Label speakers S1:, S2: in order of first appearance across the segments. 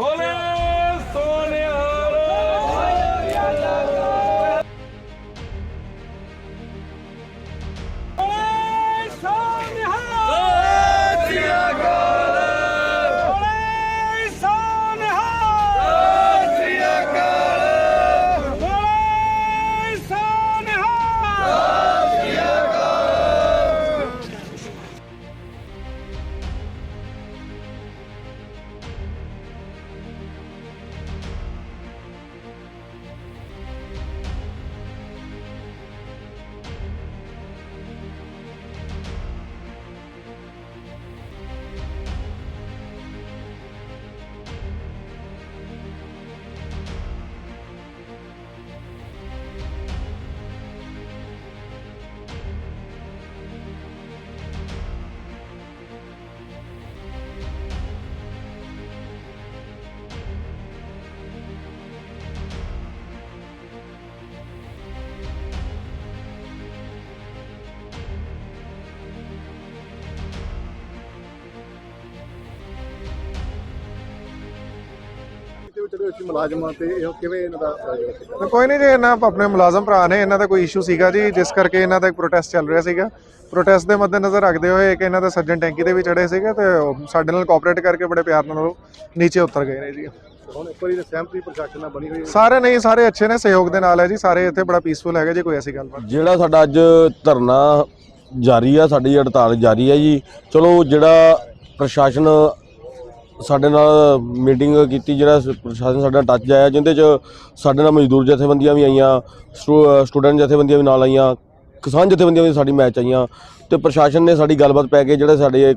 S1: বলে
S2: ਦੇ ਵਿੱਚ ਜਿਹੜੇ ਵਿੱਚ ਮੁਲਾਜ਼ਮਾਂ ਤੇ ਇਹ ਕਿਵੇਂ ਇਹਨਾਂ ਦਾ?
S3: ਤਾਂ ਕੋਈ ਨਹੀਂ ਜੀ ਇਹਨਾਂ ਆਪਣੇ ਮੁਲਾਜ਼ਮ ਭਰਾ ਨੇ ਇਹਨਾਂ ਦਾ ਕੋਈ ਇਸ਼ੂ ਸੀਗਾ ਜੀ ਜਿਸ ਕਰਕੇ ਇਹਨਾਂ ਦਾ ਇੱਕ ਪ੍ਰੋਟੈਸਟ ਚੱਲ ਰਿਹਾ ਸੀਗਾ। ਪ੍ਰੋਟੈਸਟ ਦੇ ਮੱਦੇਨਜ਼ਰ ਰੱਖਦੇ ਹੋਏ ਕਿ ਇਹਨਾਂ ਦਾ ਸੱਜਣ ਟੈਂਕੀ ਦੇ ਵੀ ਚੜੇ ਸੀਗੇ ਤੇ ਉਹ ਸਾਡੇ ਨਾਲ ਕੋਆਪਰੇਟ ਕਰਕੇ ਬੜੇ ਪਿਆਰ ਨਾਲ ਉਹ ਨੀਚੇ ਉਤਰ ਗਏ ਨੇ ਜੀ।
S2: ਹੁਣ ਇੱਕ ਵਾਰੀ ਸਹਿਮਤੀ ਪ੍ਰਸ਼ਾਸਨ ਨਾਲ ਬਣੀ ਹੋਈ ਹੈ।
S3: ਸਾਰੇ ਨਹੀਂ ਸਾਰੇ ਅੱਛੇ ਨੇ ਸਹਿਯੋਗ ਦੇ ਨਾਲ ਹੈ ਜੀ ਸਾਰੇ ਇੱਥੇ ਬੜਾ ਪੀਸਫੁਲ ਹੈਗਾ ਜੀ ਕੋਈ ਐਸੀ ਗੱਲਬਾਤ
S4: ਜਿਹੜਾ ਸਾਡਾ ਅੱਜ ਧਰਨਾ ਜਾਰੀ ਆ ਸਾਡੀ ਹੜਤਾਲ ਜਾਰੀ ਆ ਜੀ ਚਲੋ ਜਿਹੜਾ ਪ੍ਰਸ਼ਾਸਨ ਸਾਡੇ ਨਾਲ ਮੀਟਿੰਗ ਕੀਤੀ, ਜਿਹੜਾ ਸ- ਪ੍ਰਸ਼ਾਸਨ ਸਾਡਾ ਟੱਚ ਆਇਆ ਜਿੰਦੇ ਚ ਸਾਡੇ ਨਾਲ ਮਜ਼ਦੂਰ ਜਥੇਬੰਦੀਆਂ ਵੀ ਆਈਆਂ, ਸਟੂ- ਸਟੂਡੈਂਟ ਜਥੇਬੰਦੀਆਂ ਵੀ ਨਾਲ ਆਈਆਂ, ਕਿਸਾਨ ਜਥੇਬੰਦੀਆਂ ਵੀ ਸਾਡੀ ਮੈਚ ਆਈਆਂ ਤੇ ਪ੍ਰਸ਼ਾਸਨ ਨੇ ਸਾਡੀ ਗੱਲਬਾਤ ਪੈ ਕੇ ਜਿਹੜੇ ਸਾਡੇ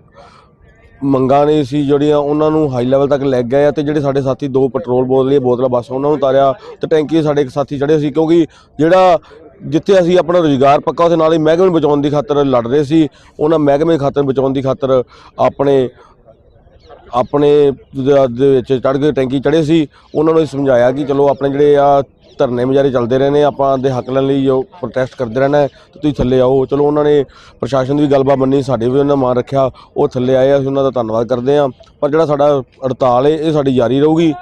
S4: ਮੰਗਾਂ ਨੇ ਸੀ ਜਿਹੜੀਆਂ ਉਹਨਾਂ ਨੂੰ ਹਾਈ ਲੈਵਲ ਤੱਕ ਲੈ ਗਏ ਆ ਤੇ ਜਿਹੜੇ ਸਾਡੇ ਸਾਥੀ ਦੋ ਪੈਟਰੋਲ ਬੋਤਲਾਂ ਬੋਤਲਾਂ ਬਸ ਉਹਨਾਂ ਨੂੰ ਉਤਾਰਿਆ ਤੇ ਟੈਂਕੀ ਸਾਡੇ ਇੱਕ ਸਾਥੀ ਚੜੇ ਸੀ ਕਿਉਂਕਿ ਜਿਹੜਾ ਜਿੱਥੇ ਅਸੀਂ ਆਪਣਾ ਰੋਜ਼ਗਾਰ ਪੱਕਾ ਉਹਦੇ ਨਾਲ ਹੀ ਮਹਿਕਮੇ ਨੂੰ ਬਚਾਉਣ ਦੀ ਖਾਤਰ ਲੜ ਰਹੇ ਸੀ, ਉਹਨਾਂ ਮਹਿਕਮੇ ਖਾਤਰ ਬਚਾਉਣ ਦੀ ਖਾਤਰ ਆਪਣੇ ਆਪਣੇ ਦੇ ਵਿੱਚ ਚੜ ਕੇ ਟੈਂਕੀ ਚੜੇ ਸੀ, ਉਹਨਾਂ ਨੂੰ ਸਮਝਾਇਆ ਕਿ ਚਲੋ ਆਪਣੇ ਜਿਹੜੇ ਆ ਧਰਨੇ ਮੁਜ਼ਾਰੇ ਚੱਲਦੇ ਰਹੇ ਨੇ ਆਪਾਂ ਦੇ ਹੱਕ ਲੈਣ ਲਈ ਜੋ ਪ੍ਰੋਟੈਸਟ ਕਰਦੇ ਰਹਿਣਾ ਹੈ, ਤੇ ਤੁਸੀਂ ਥੱਲੇ ਆਓ। ਚਲੋ ਉਹਨਾਂ ਨੇ ਪ੍ਰਸ਼ਾਸਨ ਦੀ ਵੀ ਗੱਲਬਾਤ ਮੰਨੀ, ਸਾਡੇ ਵੀ ਉਹਨਾਂ ਮਾਨ ਰੱਖਿਆ, ਉਹ ਥੱਲੇ ਆਏ ਅਸੀਂ ਉਹਨਾਂ ਦਾ ਧੰਨਵਾਦ ਕਰਦੇ ਹਾਂ। ਪਰ ਜਿਹੜਾ ਸਾਡਾ ਹੜਤਾਲ ਹੈ, ਇਹ ਸਾਡੀ ਜਾਰੀ ਰਹੂਗੀ।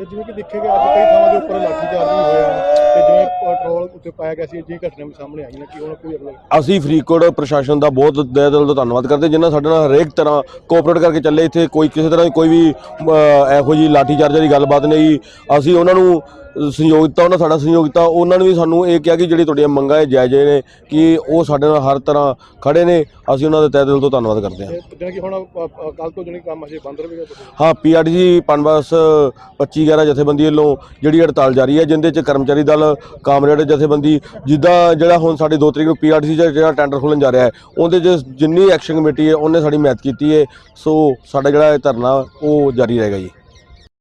S2: ਤੇ ਜਿਵੇਂ ਕਿ ਦੇਖਿਆ ਗਿਆ ਅੱਜ ਕਈ ਥਾਵਾਂ ਦੇ ਉੱਪਰ ਲਾਠੀਚਾਰਜ ਵੀ ਹੋਇਆ ਤੇ ਜਿਵੇਂ ਪੈਟਰੋਲ ਉੱਤੇ ਪਾਇਆ ਗਿਆ ਸੀ ਜੀ ਘਟਨਾ ਵੀ ਸਾਹਮਣੇ ਆਈਆਂ ਕਿ ਹੁਣ ਕੋਈ ਅਗਲਾ?
S4: ਅਸੀਂ ਫਰੀਦਕੋਟ ਪ੍ਰਸ਼ਾਸਨ ਦਾ ਬਹੁਤ ਦਿਲ ਦਿਲ ਤੋਂ ਧੰਨਵਾਦ ਕਰਦੇ ਜਿਨ੍ਹਾਂ ਸਾਡੇ ਨਾਲ ਹਰੇਕ ਤਰ੍ਹਾਂ ਕੋਆਪਰੇਟ ਕਰਕੇ ਚੱਲੇ ਇੱਥੇ ਕੋਈ ਕਿਸੇ ਤਰ੍ਹਾਂ ਦੀ ਕੋਈ ਵੀ ਅਹ, ਇਹੋ ਜੀ ਲਾਠੀ ਦੀ ਗੱਲਬਾਤ ਨਹੀਂ। ਅਸੀਂ ਉਹਨਾਂ ਨੂੰ ਸਹਿਯੋਗ ਦਿੱਤਾ ਉਹਨਾਂ ਸਾਡਾ ਸਹਿਯੋਗ ਦਿੱਤਾ ਉਹਨਾਂ ਨੇ ਵੀ ਸਾਨੂੰ ਇਹ ਕਿਹਾ ਕਿ ਜਿਹੜੀ ਤੁਹਾਡੀਆਂ ਮੰਗਾਂ ਹੈ ਜਾਇਜ਼ ਨੇ ਕਿ ਉਹ ਸਾਡੇ ਨਾਲ ਹਰ ਤਰ੍ਹਾਂ ਖੜੇ ਨੇ ਅਸੀਂ ਉਹਨਾਂ ਦਾ ਤਹਿ ਦਿਲ ਤੋਂ ਧੰਨਵਾਦ ਕਰਦੇ ਹਾਂ।
S2: ਜਿਵੇਂ ਕਿ ਹੁਣ ਕੱਲ ਤੋਂ ਜਣੀ ਕੰਮ ਹਜੇ ਬੰਦ ਰਹੇਗਾ
S4: ਹਾਂ ਪਨਬਸ 25 11 ਜਥੇਬੰਦੀ ਵੱਲੋਂ ਜਿਹੜੀ ਹੜਤਾਲ ਜਾਰੀ ਹੈ ਜਿੰਦੇ ਚ ਕਰਮਚਾਰੀ ਦਲ ਕਾਮਰੇਡ ਜਥੇਬੰਦੀ ਜਿੱਦਾਂ ਜਿਹੜਾ ਹੁਣ ਸਾਡੇ 2 ਤਰੀਕ ਨੂੰ ਪੀਆਰਡੀਸੀ ਦਾ ਜਿਹੜਾ ਟੈਂਡਰ ਖੁੱਲਣ ਜਾ ਰਿਹਾ ਹੈ ਉਹਦੇ ਚ ਜਿੰਨੀ ਐਕਸ਼ਨ ਕਮੇਟੀ ਹੈ ਉਹਨੇ ਸਾਡੀ ਮਦਦ ਕੀਤੀ ਹੈ ਸੋ ਸਾਡਾ ਜਿਹੜਾ ਇਹ ਧਰਨਾ ਉਹ ਜਾਰੀ ਰਹੇਗਾ ਜੀ।